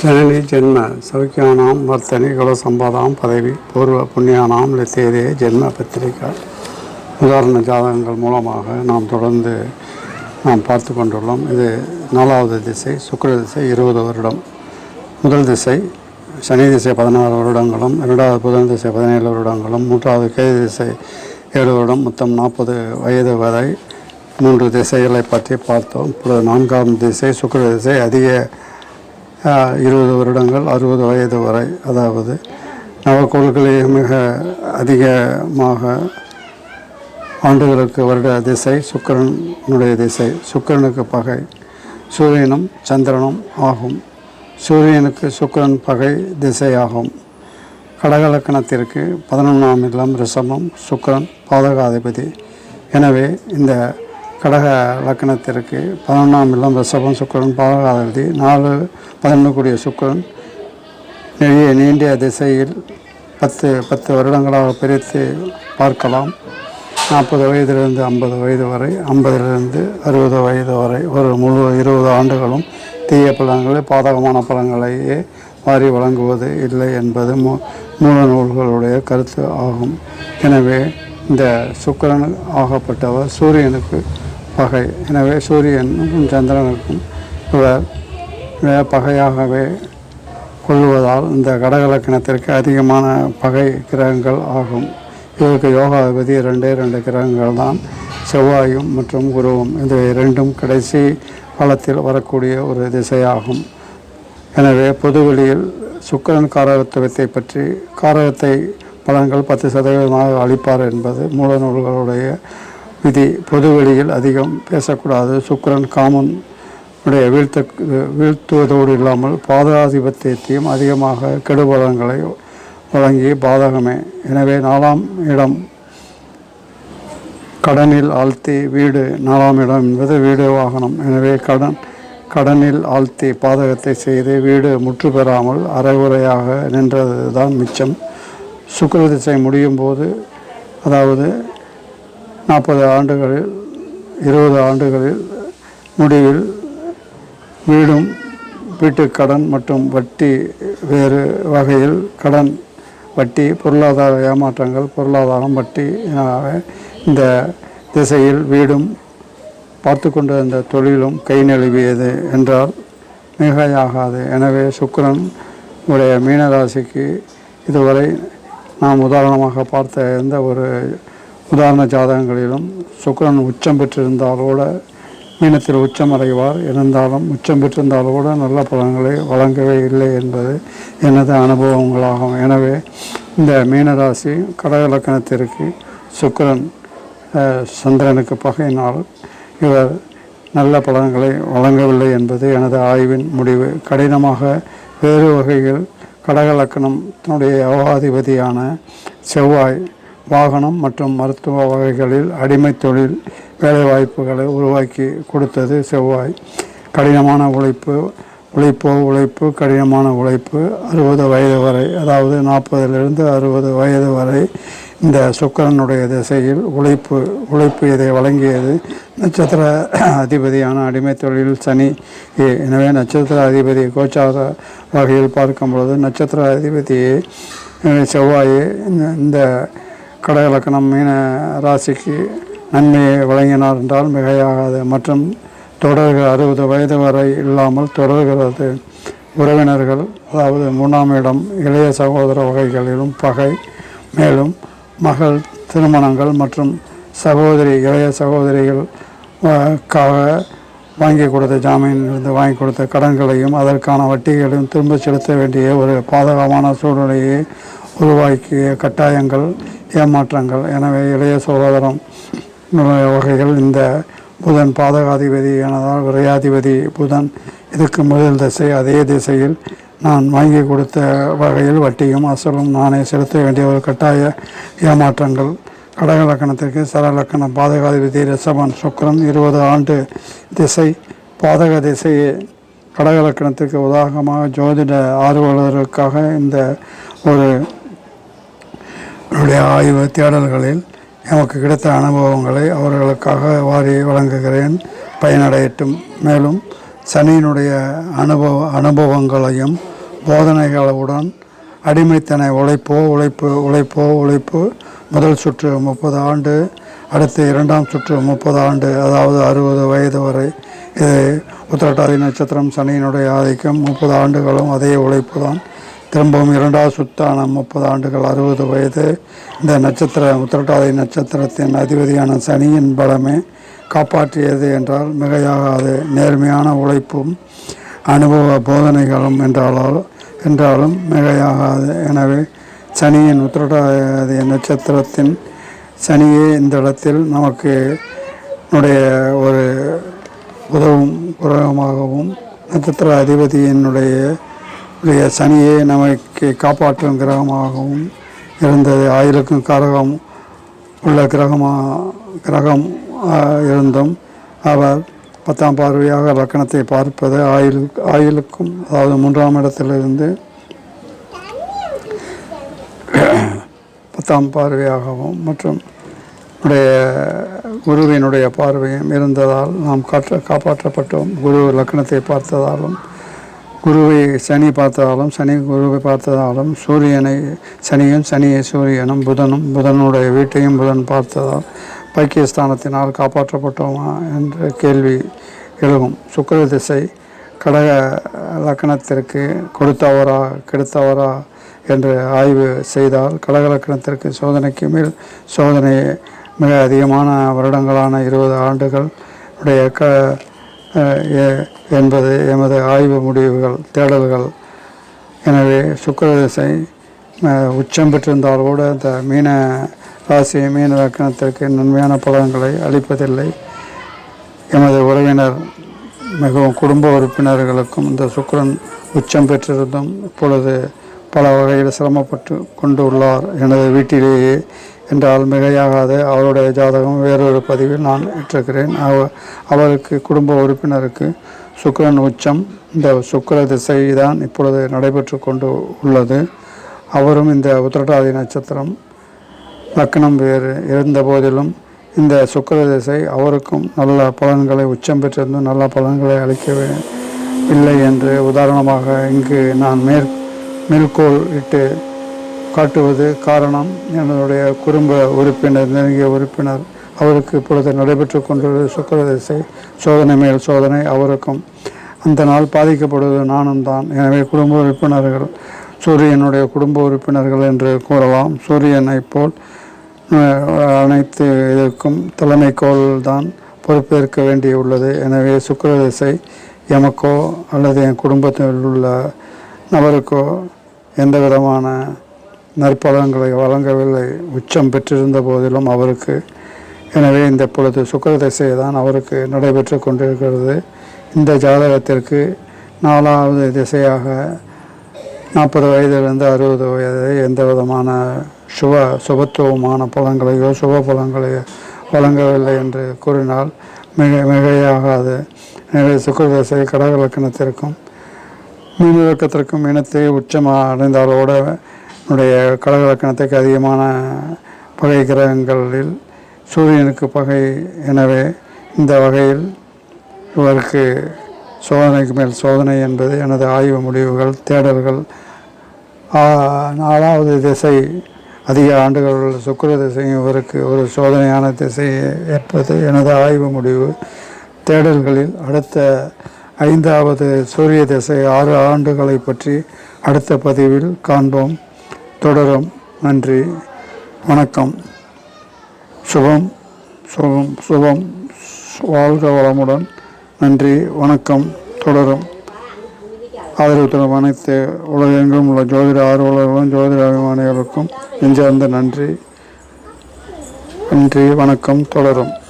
ஜனனி ஜென்ம சௌக்கியானாம் வர்த்தனி குலசம்பாதாம் பதவி பூர்வ புண்ணியானாம் லத்தேதே ஜென்ம பத்திரிகா. உதாரண ஜாதகங்கள் மூலமாக நாம் தொடர்ந்து நாம் பார்த்து கொண்டுள்ளோம். இது நாலாவது திசை சுக்கர திசை இருபது வருடம். முதல் திசை சனி திசை பதினாறு வருடங்களும் இரண்டாவது புதன் திசை பதினேழு வருடங்களும் மூன்றாவது கேது திசை ஏழு வருடம் மொத்தம் நாற்பது வயது வரை மூன்று திசைகளை பற்றி பார்த்தோம். இப்பொழுது நான்காம் திசை சுக்கர திசை அதிக இருபது வருடங்கள் அறுபது வயது வரை. அதாவது நவக்கோள்களே மிக அதிகமாக ஆண்டுகளுக்கு வருட திசை சுக்கரனுடைய திசை. சுக்கிரனுக்கு பகை சூரியனும் சந்திரனும் ஆகும். சூரியனுக்கு சுக்கிரன் பகை திசையாகும். கடகலக்கணத்திற்கு பதினொன்றாம் இல்லம் ரிஷபம் சுக்கிரன் பாதகாதிபதி. எனவே இந்த கடக லக்கணத்திற்கு பதினொன்றாம் இல்லம் ரிஷபம் சுக்கிரன் பாவகாதி நாலு பதினொன்று கூடிய சுக்கிரன் நெடிய நீண்டிய திசையில் பத்து பத்து வருடங்களாக பிரித்து பார்க்கலாம். நாற்பது வயதிலிருந்து ஐம்பது வயது வரை ஐம்பதிலிருந்து அறுபது வயது வரை ஒரு முழு இருபது ஆண்டுகளும் தீய பழங்களை பாதகமான பழங்களையே வாரி வழங்குவது இல்லை என்பது மூ மூல நூல்களுடைய கருத்து ஆகும். எனவே இந்த சுக்கிரன் ஆகப்பட்டவர் சூரியனுக்கு பகை. எனவே சூரியனுக்கும் சந்திரனுக்கும் இவர் பகையாகவே கொள்வதால் இந்த கடகலக்கணத்திற்கு அதிகமான பகை கிரகங்கள் ஆகும். இதற்கு யோகாதிபதி ரெண்டே ரெண்டு கிரகங்கள் தான். செவ்வாயும் மற்றும் குருவும் இந்த இரண்டும் கடைசி காலத்தில் வரக்கூடிய ஒரு திசையாகும். எனவே பொதுவெளியில் சுக்கிரன் காரகத்துவத்தை பற்றி காரகத்தை பலன்கள் பத்து சதவீதமாக அளிப்பார் என்பது மூல நூல்களுடைய விதி பொது வெளியில் அதிகம் பேசக்கூடாது. சுக்கிரன் காமன் உடைய வீழ்த்த வீழ்த்துவதோடு இல்லாமல் பாதகாதிபத்தியத்தையும் அதிகமாக கெடுபலன்களை வழங்கி பாதகமே. எனவே நாலாம் இடம் கடனில் ஆழ்த்தி வீடு. நாலாம் இடம் என்பது வீடு வாகனம். எனவே கடன் கடனில் ஆழ்த்தி பாதகத்தை செய்து வீடு முற்று பெறாமல் அரைகுறையாக நின்றது தான் மிச்சம். சுக்கர திசை முடியும் போது அதாவது நாற்பது ஆண்டுகளில் இருபது ஆண்டுகளில் முடிவில் வீடும் வீட்டுக் கடன் மற்றும் வட்டி வேறு வகையில் கடன் வட்டி பொருளாதார ஏமாற்றங்கள் பொருளாதாரம் வட்டி இந்த திசையில் வீடும் பார்த்து கொண்டிருந்த தொழிலும் கை நழுவியது என்றால் மிகையாகாது. எனவே சுக்கரன் உடைய மீனராசிக்கு இதுவரை நாம் உதாரணமாக பார்த்த எந்த ஒரு உதாரண ஜாதகங்களிலும் சுக்கரன் உச்சம் பெற்றிருந்தாலோட மீனத்தில் உச்சம் அடைவார். இருந்தாலும் உச்சம் பெற்றிருந்தாலோட நல்ல பலன்களை வழங்கவே இல்லை என்பது எனது அனுபவங்களாகும். எனவே இந்த மீனராசி கடகலக்கணத்திற்கு சுக்கிரன் அஹ், சந்திரனுக்கு பகையினால் இவர் நல்ல பலன்களை வழங்கவில்லை என்பது எனது ஆய்வின் முடிவு. கடினமாக வேறு வகையில் கடகலக்கணம் தன்னுடைய யோகாதிபதியான செவ்வாய் வாகனம் மற்றும் மருத்துவ வகைகளில் அடிமை தொழில் வேலைவாய்ப்புகளை உருவாக்கி கொடுத்தது செவ்வாய். கடினமான உழைப்பு உழைப்போ உழைப்பு கடினமான உழைப்பு. அறுபது வயது வரை அதாவது நாற்பதிலிருந்து அறுபது வயது வரை இந்த சுக்கிரனுடைய திசையில் உழைப்பு உழைப்பு இதை வழங்கியது. நட்சத்திர அதிபதியான அடிமை தொழில் சனி. ஏ- எனவே நட்சத்திர அதிபதி கோச்சார வகையில் பார்க்கும் பொழுது நட்சத்திர அதிபதியை செவ்வாயை செவ்வாயே இந்த- இந்த கடகலக்கணம் மீன ராசிக்கு நன்மையை வழங்கினார் என்றால் மிகையாகாது. மற்றும் தொடர்கிற அறுபது வயது வரை இல்லாமல் தொடர்கிறது. உறவினர்கள் அதாவது மூணாம் இடம் இளைய சகோதர வகைகளிலும் பகை மேலும் மகள் திருமணங்கள் மற்றும் சகோதரி இளைய சகோதரிகள் வாங்கி கொடுத்த ஜாமீனிலிருந்து இருந்து வாங்கி கொடுத்த கடன்களையும் அதற்கான வட்டிகளையும் திரும்ப செலுத்த வேண்டிய ஒரு பாதகமான சூழ்நிலையை உருவாக்கிய கட்டாயங்கள் ஏமாற்றங்கள். எனவே இளைய சகோதரம் வகைகள் இந்த புதன் பாதகாதிபதி எனதால் விரையாதிபதி புதன் இதுக்கு முதல் திசை அதே திசையில் நான் வாங்கி கொடுத்த வகையில் வட்டியும் அசலும். நானே செலுத்த வேண்டிய ஒரு கட்டாய ஏமாற்றங்கள். கடகலக்கணத்திற்கு சரலக்கணம் பாதகாதிபதி ரிஷபன் சுக்கரன் இருபது ஆண்டு திசை பாதக திசையே. கடகலக்கணத்திற்கு உதாரணமாக ஜோதிட ஆர்வலருக்காக இந்த ஒரு என்னுடைய ஆய்வு தேடல்களில் எமக்கு கிடைத்த அனுபவங்களை அவர்களுக்காக வாரி வழங்குகிறேன். பயனடையட்டும். மேலும் சனியினுடைய அனுபவ அனுபவங்களையும் போதனைகளுடன் அடிமைத்தனை உழைப்போ உழைப்பு உழைப்போ உழைப்பு முதல் சுற்று முப்பது ஆண்டு அடுத்து இரண்டாம் சுற்று முப்பது ஆண்டு அதாவது அறுபது வயது வரை. இது உத்திரட்டாதி நட்சத்திரம் சனியினுடைய ஆதிக்கம். முப்பது ஆண்டுகளும் அதே உழைப்பு தான் திரும்பவும் இரண்டாவது சுத்தான முப்பது ஆண்டுகள் அறுபது வயது. இந்த நட்சத்திர உத்திரட்டாதி நட்சத்திரத்தின் அதிபதியான சனியின் பலமே காப்பாற்றியது என்றால் மிகையாகாது. நேர்மையான உழைப்பும் அனுபவ போதனைகளும் என்றாலும் என்றாலும் மிகையாகாது. எனவே சனியின் உத்திரட்டாதி நட்சத்திரத்தின் சனியே இந்த இடத்தில் நமக்கு நம்முடைய ஒரு உதவும் கிரகமாகவும் நட்சத்திர அதிபதியினுடைய உடைய சனியே நமக்கு காப்பாற்றும் கிரகமாகவும் இருந்தது. ஆயிலுக்கும் கரகம் உள்ள கிரகமாக கிரகம் இருந்தும் அவர் பத்தாம் பார்வையாக லக்கணத்தை பார்ப்பது ஆயுள் ஆயுளுக்கும் அதாவது மூன்றாம் இடத்திலிருந்து பத்தாம் பார்வையாகவும் மற்றும் உடைய குருவினுடைய பார்வையும் இருந்ததால் நாம் காற்ற காப்பாற்றப்பட்டோம். குரு லக்னத்தை பார்த்ததாலும் குருவை சனி பார்த்ததாலும் சனி குருவை பார்த்ததாலும் சூரியனை சனியும் சனியை சூரியனும் புதனும் புதனுடைய வீட்டையும் புதன் பார்த்ததால் பாக்கியஸ்தானத்தினால் காப்பாற்றப்பட்டோமா என்ற கேள்வி எழுகும். சுக்கிர திசை கடக லக்கணத்திற்கு கொடுத்தவரா கெடுத்தவரா என்று ஆய்வு செய்தால் கடக லக்கணத்திற்கு சோதனைக்கு மேல் சோதனை மிக அதிகமான வருடங்களான இருபது ஆண்டுகள் உடைய க என்பது எமது ஆய்வு முடிவுகள் தேடல்கள். எனவே சுக்கரதிசை உச்சம் பெற்றிருந்தால் கூட இந்த மீன ராசி மீன லக்கணத்திற்கு நன்மையான பலன்களை அளிப்பதில்லை. எமது உறவினர் மிகவும் குடும்ப உறுப்பினர்களுக்கும் இந்த சுக்கரன் உச்சம் பெற்றிருந்தும் இப்பொழுது பல வகையில் சிரமப்பட்டு கொண்டு உள்ளார் எனது வீட்டிலேயே என்றால் மிகையாகாது. அவருடைய ஜாதகம் வேறொரு பதிவில் நான் இட்டிருக்கிறேன். அவ அவருக்கு குடும்ப உறுப்பினருக்கு சுக்கரன் உச்சம். இந்த சுக்கர திசை தான் இப்பொழுது நடைபெற்று கொண்டு உள்ளது. அவரும் இந்த உத்திரட்டாதி நட்சத்திரம் லக்னம் வேறு இருந்த போதிலும் இந்த சுக்கர திசை அவருக்கும் நல்ல பலன்களை உச்சம் பெற்றிருந்தும் நல்ல பலன்களை அளிக்கவே இல்லை என்று உதாரணமாக இங்கு நான் மேற் மேற்கோள் இட்டு காட்டுவது காரணம். என்னுடைய குடும்ப உறுப்பினர் நெருங்கிய உறுப்பினர் அவருக்கு இப்பொழுது நடைபெற்று கொண்டுள்ள சுக்கரதிசை சோதனை மேல் சோதனை அவருக்கும். அந்த நாள் பாதிக்கப்படுவது நானும் தான். எனவே குடும்ப உறுப்பினர்கள் சூரியனுடைய குடும்ப உறுப்பினர்கள் என்று கூறலாம். சூரியனை போல் அனைத்து இதற்கும் தலைமைக்கோள் தான் பொறுப்பேற்க வேண்டியுள்ளது. எனவே சுக்கரதிசை எமக்கோ அல்லது என் குடும்பத்தில் உள்ள நபருக்கோ எந்த விதமான நற்பலன்களை வழங்கவில்லை. உச்சம் பெற்றிருந்த போதிலும் அவருக்கு எனவே இந்த பொழுது சுக்கிர திசை தான் அவருக்கு நடைபெற்று கொண்டிருக்கிறது. இந்த ஜாதகத்திற்கு நாலாவது திசையாக நாற்பது வயதிலிருந்து அறுபது வயது எந்த விதமான சுப சுபத்துவமான பலன்களையோ சுப பலன்களையோ வழங்கவில்லை என்று கூறினால் மிக மிகையாகாது. எனவே சுக்கரதசை கடக லக்கணத்திற்கும் மீனலக்கத்திற்கும் இனத்தை உச்சமாக அடைந்தாலோட உடைய கடக லக்கணத்துக்கு அதிகமான பகை கிரகங்களில் சூரியனுக்கு பகை எனவே இந்த வகையில் இவருக்கு சோதனைக்கு மேல் சோதனை என்பது எனது ஆய்வு முடிவுகள் தேடல்கள். நாலாவது திசை அதிக ஆண்டுகள் சுக்கர திசையும் இவருக்கு ஒரு சோதனையான திசையை ஏற்பது எனது ஆய்வு முடிவு. தேடல்களில் அடுத்த ஐந்தாவது சூரிய திசை ஆறு ஆண்டுகளை பற்றி அடுத்த பதிவில் காண்போம். தொடரும். நன்றி. வணக்கம். சுபம் சுபம் சுபம். வாழ்க வளமுடன். நன்றி. வணக்கம். தொடரும். ஆதரவு தரும் அனைத்து உலகெங்கும் உள்ள ஜோதிட ஆர்வலர்களும் ஜோதிட அபிமானிகளுக்கும் நெஞ்சார்ந்த நன்றி. நன்றி. வணக்கம். தொடரும்.